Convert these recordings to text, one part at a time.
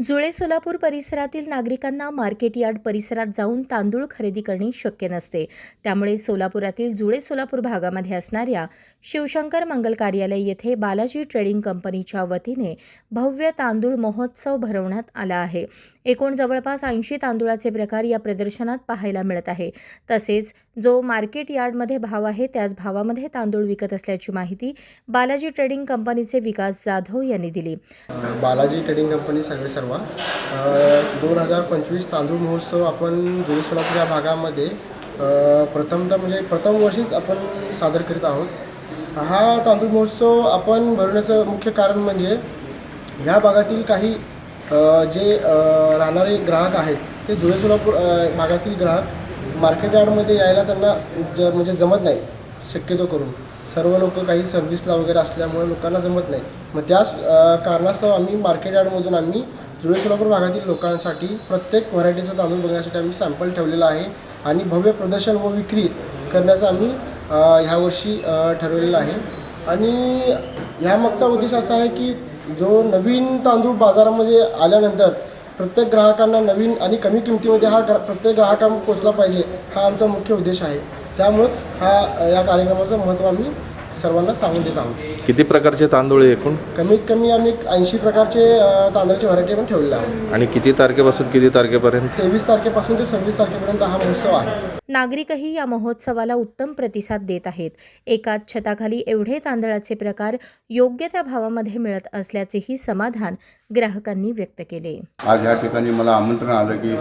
जुळे सोलापूर परिसरातील नागरिकांना मार्केट यार्ड परिसरात जाऊन तांदूळ खरेदी करणे शक्य नसते. त्यामुळे सोलापुरातील जुळे सोलापूर भागामध्ये असणाऱ्या शिवशंकर मंगल कार्यालय येथे बालाजी ट्रेडिंग कंपनीच्या वतीने भव्य तांदूळ महोत्सव भरवण्यात आला आहे. एकूण जवळपास ऐंशी तांदूळाचे प्रकार या प्रदर्शनात पाहायला मिळत आहे. तसेच जो मार्केट यार्डमध्ये भाव आहे त्याच भावामध्ये तांदूळ विकत असल्याची माहिती बालाजी ट्रेडिंग कंपनीचे विकास जाधव यांनी दिली. बालाजी ट्रेडिंग कंपनी सर्व सर्व दोन हजार पंचवीस तांदूळ महोत्सव आपण जुने सोलापूर या भागामध्ये प्रथमतः म्हणजे प्रथम वर्षीच आपण सादर करीत आहोत. हा तांदूळ महोत्सव आपण भरवण्याचं मुख्य कारण म्हणजे ह्या भागातील काही जे राहणारे ग्राहक आहेत ते जुळे सोलापूर भागातील ग्राहक मार्केट यार्डमध्ये यायला त्यांना ज म्हणजे जमत नाही शक्यतो करून. सर्व लोक काही सर्व्हिसला वगैरे असल्यामुळे लोकांना जमत नाही. मग त्याच कारणास्तव आम्ही मार्केट यार्डमधून आम्ही जुळे सोलापूर भागातील लोकांसाठी प्रत्येक व्हरायटीचा तांदूळ बघण्यासाठी आम्ही सॅम्पल ठेवलेला आहे आणि भव्य प्रदर्शन व विक्री करण्याचं आम्ही ह्यावर्षी ठरवलेलं आहे. आणि ह्यामागचा उद्देश असा आहे की जो नवीन तांदूळ बाजारामध्ये आल्यानंतर प्रत्येक ग्राहकांना नवीन आणि कमी किमतीमध्ये हा ग्रा प्रत्येक ग्राहकांना पोचला पाहिजे हा आमचा मुख्य उद्देश आहे. त्यामुळंच हा या कार्यक्रमाचं महत्त्व आम्ही सर्वांना सांगून देत आहोत. किती प्रकारचे तांदूळ आहे एकूण? कमीत कमी आम्ही ऐंशी प्रकारचे अ, तांदळाची व्हरायटी पण ठेवलेले आहोत आणि किती तारखेपासून किती तारखेपर्यंत? तेवीस तारखेपासून ते सव्वीस तारखेपर्यंत हा महोत्सव आहे. नागरिकही या महोत्सवाला उत्तम प्रतिसाद देत आहेत. एकाच छताखाली एवढे तांदळाचे प्रकार योग्य त्या भावामध्ये मिळत असल्याचेही समाधान ग्राहकांनी व्यक्त केले. आज ह्या ठिकाणी मला आमंत्रण आलं की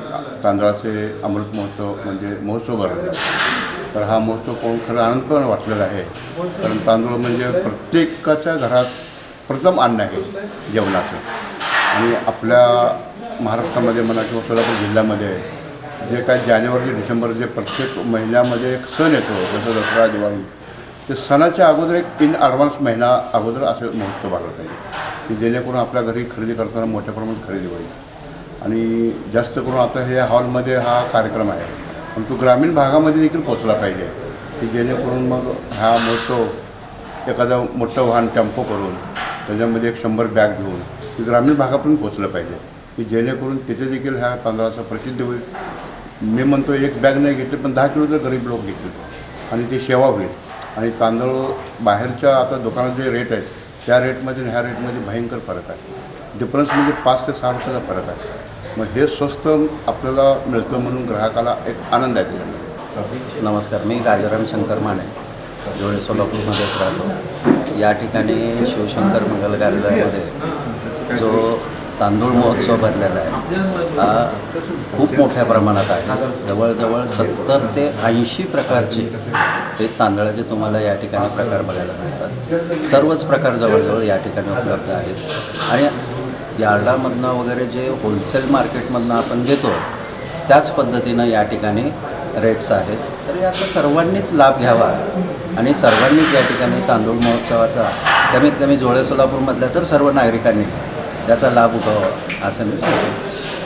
तांदळाचे अमृत महोत्सव म्हणजे महोत्सव भरवला तर हा महोत्सव पाहून खरं आनंद पण वाटलेला आहे. कारण तांदूळ म्हणजे प्रत्येकाच्या घरात प्रथम अन्न आहे जेवणाचं. आणि आपल्या महाराष्ट्रामध्ये म्हणा किंवा सोलापूर जिल्ह्यामध्ये जे काय जानेवारी डिसेंबर जे प्रत्येक महिन्यामध्ये एक सण येतो जसं दसरा दिवाळी ते सणाच्या अगोदर एक इन ॲडव्हान्स महिना अगोदर असे महोत्सव भरला पाहिजे. की जेणेकरून आपल्या घरी खरेदी करताना मोठ्या प्रमाणात खरेदी होईल. आणि जास्त करून आता हे हॉलमध्ये हा कार्यक्रम आहे. परंतु ग्रामीण भागामध्ये देखील पोचला पाहिजे की जेणेकरून मग हा महोत्सव एखादं मोठं वाहन टेम्पो करून त्याच्यामध्ये एक शंभर बॅग घेऊन ते ग्रामीण भागापर्यंत पोचलं पाहिजे की जेणेकरून तिथे देखील ह्या तांदळाचा प्रसिद्ध होईल. मी म्हणतो एक बॅग नाही घेतली पण दहा किलो जर गरीब लोक घेतील. आणि ती सेवा होईल. आणि तांदूळ बाहेरच्या आता दुकानात जे रेट आहेत त्या रेटमध्ये आणि ह्या रेटमध्ये भयंकर फरक आहे. डिफरन्स म्हणजे पाच ते सहा रुपयाचा फरक आहे. मग हे स्वस्त आपल्याला मिळतं म्हणून ग्राहकाला एक आनंद आहे त्याच्यामध्ये. नमस्कार मी राजाराम शंकर माने. जोडे सोलापूरमध्येच राहतो. या ठिकाणी शिवशंकर मंगल कार्यालयामध्ये जो तांदूळ महोत्सव भरलेला आहे हा खूप मोठ्या प्रमाणात आहे. जवळजवळ सत्तर ते ऐंशी प्रकारचे ते तांदळाचे तुम्हाला या ठिकाणी प्रकार बघायला मिळतात. सर्वच प्रकार जवळजवळ या ठिकाणी उपलब्ध आहेत. आणि यार्डामधनं वगैरे जे होलसेल मार्केटमधनं आपण घेतो त्याच पद्धतीनं या ठिकाणी रेट्स आहेत. तर याचा सर्वांनीच लाभ घ्यावा आणि सर्वांनीच या ठिकाणी तांदूळ महोत्सवाचा कमीत कमी जोळे सोलापूरमधल्या तर सर्व नागरिकांनी त्याचा लाभ उभावा असं मी सांगतो.